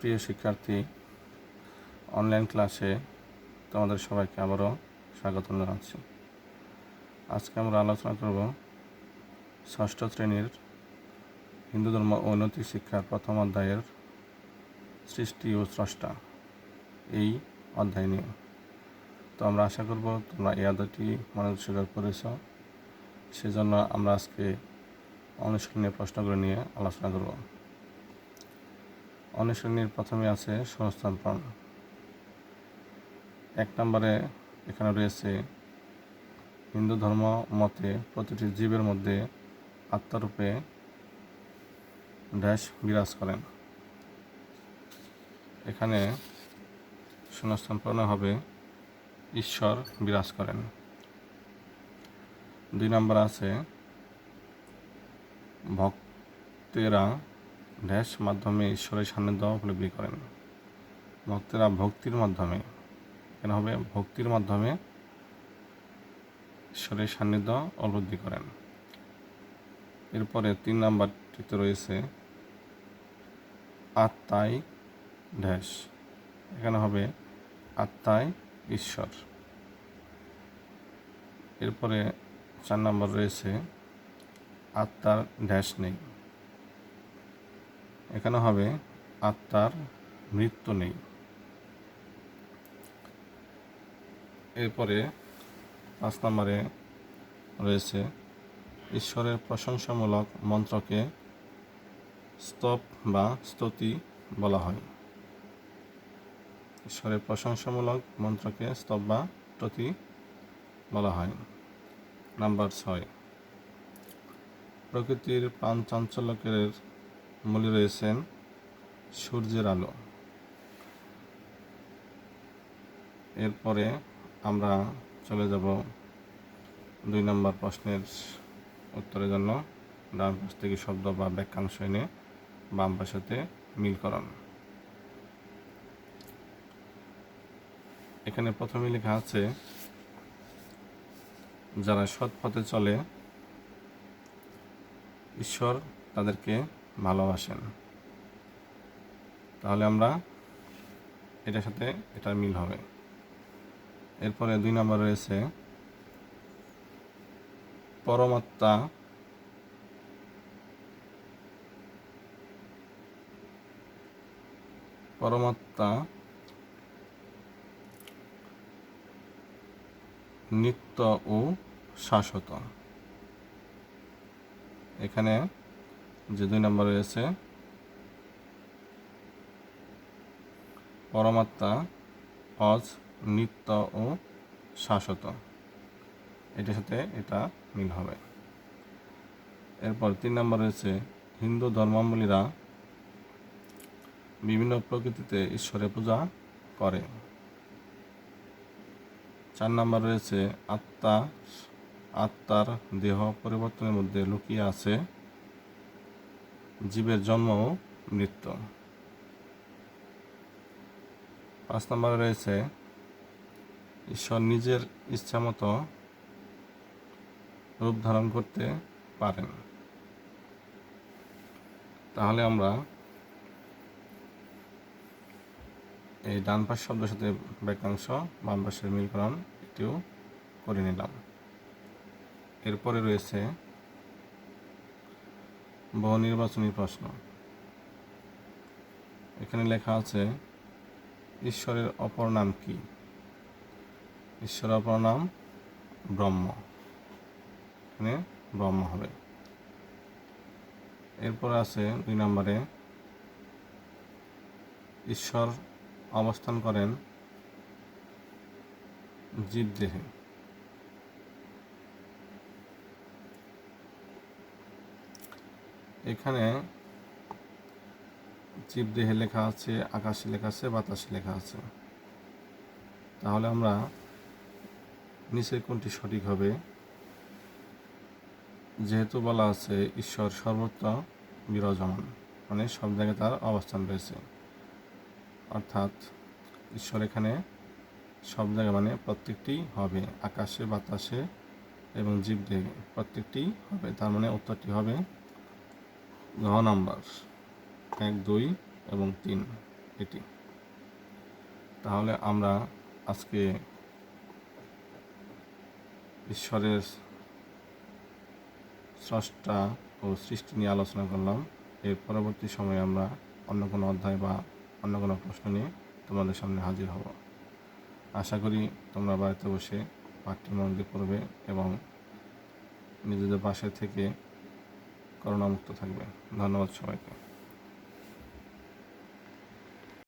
প্রিয় শিক্ষার্থী অনলাইন ক্লাসে তোমাদের সবাইকে আবারও স্বাগত জানাচ্ছি। আজকে আমরা আলোচনা করব ষষ্ঠ শ্রেণির হিন্দু ধর্ম নৈতিক শিক্ষার প্রথম অধ্যায়ের সৃষ্টি ও স্রষ্টা এই অধ্যায় নিয়ে। তো আমরা আশা করব তোমরা এই অধ্যায়টি মনোযোগ স্বীকার করেছ সেজন্য আমরা আজকে অনুশীলনীয় প্রশ্নগুলো নিয়ে আলোচনা করব। অনুশীলনীর প্রথমে আছে সংস্থান প্রণ। এক নম্বরে এখানে রয়েছে হিন্দু ধর্ম মতে প্রতিটি জীবের মধ্যে আত্মারূপে ড্যাশ বিরাজ করেন। এখানে শূন্যস্থান পূর্ণ হবে ঈশ্বর বিরাজ করেন। দুই নম্বর আছে ভক্তেরা ড্যাশ মাধ্যমে ঈশ্বরের সান্নিধ্য উপলব্ধি করেন। ভক্তেরা ভক্তির মাধ্যমে এখানে হবে? ভক্তির মাধ্যমে ঈশ্বরের সান্নিধ্য উপলব্ধি করেন। এরপরে তিন নাম্বারটিতে রয়েছে, আত্মাই ড্যাশ এখানে হবে আত্মাই ঈশ্বর। এরপরে চার নম্বর রয়েছে, আত্মার ড্যাশ নেই। এখানে হবে আত্মার মৃত্যু নেই। এরপরে পাঁচ নম্বরে রয়েছে, ঈশ্বরের প্রশংসামূলক মন্ত্রকে স্তব বা স্তুতি বলা হয়। ঈশ্বরের প্রশংসামূলক মন্ত্রকে স্তব বা স্তুতি বলা হয়। নাম্বার ছয়, প্রকৃতির প্রাণ চাঞ্চল্যকের মূলে রয়েছেন সূর্যের আলো। এরপরে আমরা চলে যাব দুই নম্বর প্রশ্নের উত্তরের জন্য। ডান পাশ থেকে শব্দ বা বাক্যাংশ এনে বাম পাশেতে মিলকরণ এখানে প্রথমে লেখা আছে, যারা সৎ পথে চলে, ঈশ্বর তাদেরকে ভালোবাসেন। তাহলে আমরা এটার সাথে এটার মিল হবে। এরপরে দুই নম্বর রয়েছে, পরমাত্মা পরমাত্মা নিত্য ও শাশ্বত। এখানে যে দুই নম্বর রয়েছে। পরমাত্মা, অজ, নিত্য ও শাশ্বত। এটার সাথে এটা মিল হবে। এরপর তিন নম্বর রয়েছে, হিন্দু ধর্মাবলীরা বিভিন্ন প্রকৃতিতে ঈশ্বরের পূজা করে। চার নম্বর রয়েছে, আত্মা, আত্মার দেহ পরিবর্তনের মধ্যে লুকিয়ে আছে। জীবের জন্ম ও মৃত্যু। পাঁচ নম্বরে রয়েছে, ঈশ্বর নিজের ইচ্ছামতো রূপ ধারণ করতে পারেন। তাহলে আমরা এই ডান পাশ শব্দের সাথে বাক্যাংশ বাম পাশের মিলকরণ এটিও করে নিলাম। এরপরে রয়েছে বহু নির্বাচনী প্রশ্ন। এখানে লেখা আছে, ঈশ্বরের অপর নাম কি? ঈশ্বরের অপর নাম ব্রহ্ম। এখানে ব্রহ্ম হবে। এরপর আছে দুই নম্বরে, ঈশ্বর অবস্থান করেন জীবদেহে। এখানে জীবদেহে লেখা আছে, আকাশে লেখা আছে, বাতাসে লেখা আছে। তাহলে আমরা নিচের কোনটি সঠিক হবে? যেহেতু বলা আছে, ঈশ্বর সর্বত্র বিরাজমান মানে সব জায়গায় তার অবস্থান রয়েছে। অর্থাৎ ঈশ্বর এখানে সব জায়গায় মানে প্রত্যেকটি হবে, আকাশে, বাতাসে এবং জীবদেহে প্রত্যেকটি হবে। তার মানে উত্তরটি হবে ঘ নাম্বার। এক, দুই এবং তিন এটি। তাহলে আমরা আজকে ঈশ্বরের স্রষ্টা ও সৃষ্টি নিয়ে আলোচনা করলাম। এর পরবর্তী সময়ে আমরা অন্য কোনো অধ্যায় বা অন্য কোনো প্রশ্ন নিয়ে তোমাদের সামনে হাজির হব। আশা করি তোমরা বাড়িতে বসে পাঠটি মন দিয়ে পড়বে এবং নিজেদের বাসায় থেকে করোনামুক্ত থাকবে ধন্যবাদ সবাইকে।